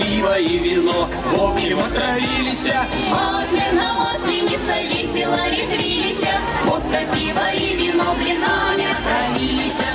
пиво и вино. В общем, отравились. После на осленица весело резвились, Водка, пиво и вино блинами отравились.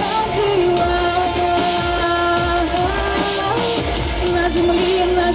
Я б жила на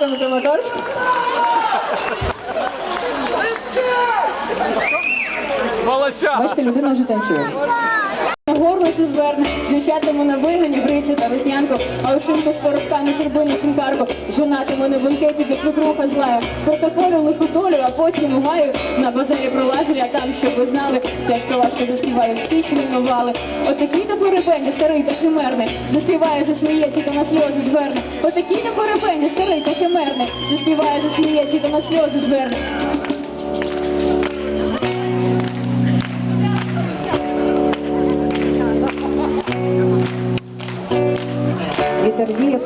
Дякуємо за мотор. Молодчага. Бачите, людина вже танцює. На зверне, з на вигані, бриться та веснянку, а ушинку з поробка на сербині шинкарку, жонатиму на бункеті, де свекруха злая, протоколю лиху долю, а потім у гаю, на базарі пролазили, а там, щоб ви знали, тяжко важко заспівають всі, що мінували. Отакий то поребені, старий та химерний, заспіває, засміється, та на сльози зверне. Отакий то поребені, старий та химерний, заспіває, засміється, та на сльози зверне. Вітер віє,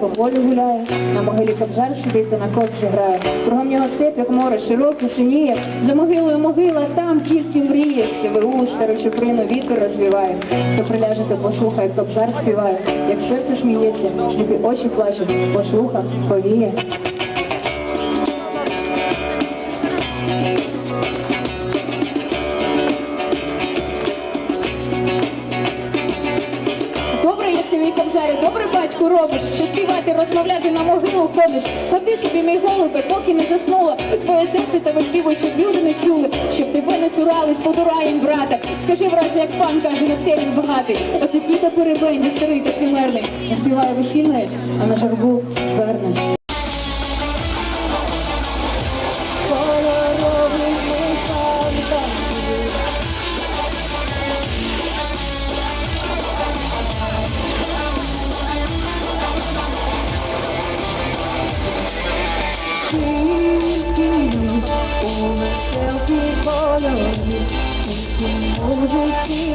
по гуляє, на могилі кобзар сидить та на копче грає. Кругом нього степ, як море, широке синіє, за могилою могила, там тільки мріє, що вигу стару чуприну вітер розвіває. Хто приляже, то послухає, кобзар співає, як серце сміється, сліпі очі плачуть, послуха, повіє. Музику робиш, що співати, розмовляти на могилу ходиш. Ходи собі, мій голубе, поки не заснула. Твоє серце та виспівуй, щоб люди не чули, щоб тебе не цурались, подураєм брата. Скажи, враже, як пан каже, на терін багатий. Оце піта не старий та химерний. Не співає весільне, а на жарбу зверне. moment will be following music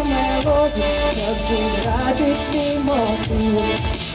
my body Does it radically more to you.